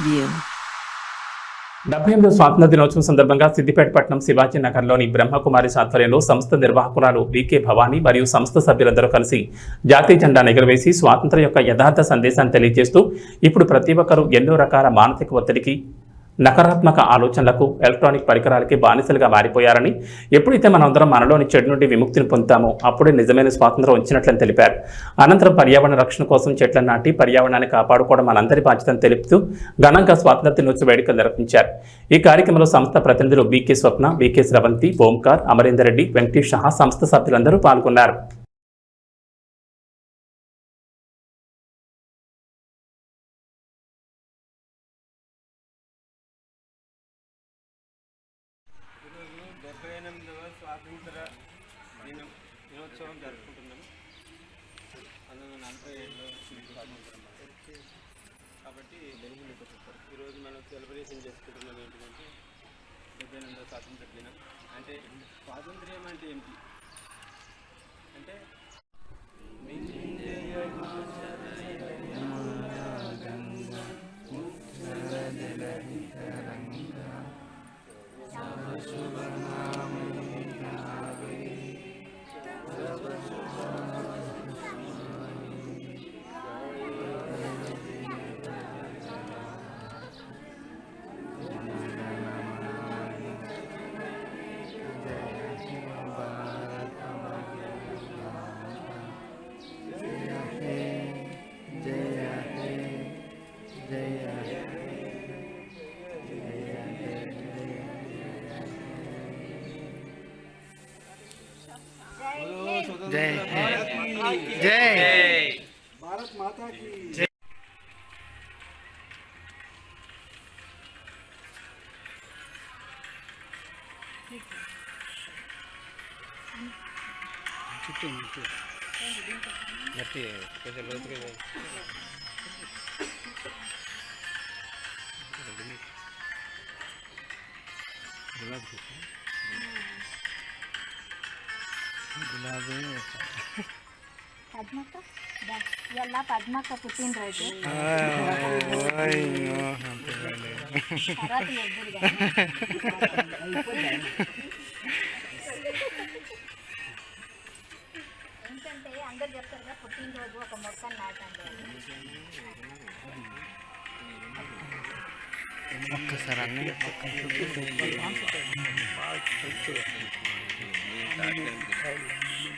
preview. డెబ్బై ఎనిమిదో స్వాతంత్ర దినోత్సవం సందర్భంగా సిద్దిపేట పట్నం శివాజీ నగర్లోని బ్రహ్మకుమారి ఆధ్వర్యంలో సంస్థ నిర్వాహకురాలు వికే భవానీ మరియు సంస్థ సభ్యులందరూ కలిసి జాతీయ జెండా ఎగురవేసి స్వాతంత్ర యొక్క యథార్థ సందేశాన్ని తెలియజేస్తూ ఇప్పుడు ప్రతి ఒక్కరూ ఎన్నో రకాల మానసిక ఒత్తిడికి నకారాత్మక ఆలోచనలకు ఎలక్ట్రానిక్ పరికరాలకి బానిసలుగా మారిపోయారని ఎప్పుడైతే మనందరం మనలోని చెడు నుండి విముక్తిని పొందుతామో అప్పుడే నిజమైన స్వాతంత్రం వచ్చినట్లని తెలిపారు. అనంతరం పర్యావరణ రక్షణ కోసం చెట్లను నాటి పర్యావరణాన్ని కాపాడుకోవడం మనందరి బాధ్యతను తెలుపుతూ ఘనంగా స్వాతంత్ర దినోత్సవ వేడుకలు నిర్వహించారు. ఈ కార్యక్రమంలో సంస్థ ప్రతినిధులు బీకే స్వప్న బీకే స్రవంతి ఓంకార్ అమరేందర్ రెడ్డి వెంకటేష్ సంస్థ సభ్యులందరూ పాల్గొన్నారు. డెబ్బై స్వాతంత్ర దినం దినోత్సవం జరుపుకుంటున్నాము. పంతొమ్మిది వందల నలభై ఏడులో కాబట్టి ఈరోజు మనం సెలబ్రేషన్ చేసుకుంటున్నాం ఏంటంటే డెబ్బై ఎనిమిదవ స్వాతంత్ర దినం. అంటే స్వాతంత్ర్యం అంటే ఏంటి? అంటే జై జై గట్టి కొంచెం లోతుగా పద్మక్క దా. ఇవాళ పద్మక్క పుట్టినరోజు తర్వాత ఎవ్వరు ఏంటంటే అందరు చెప్తారు కదా పుట్టినరోజు ఒక మొక్కను నాటండి అని. ఒక్కసారి అన్న 哎。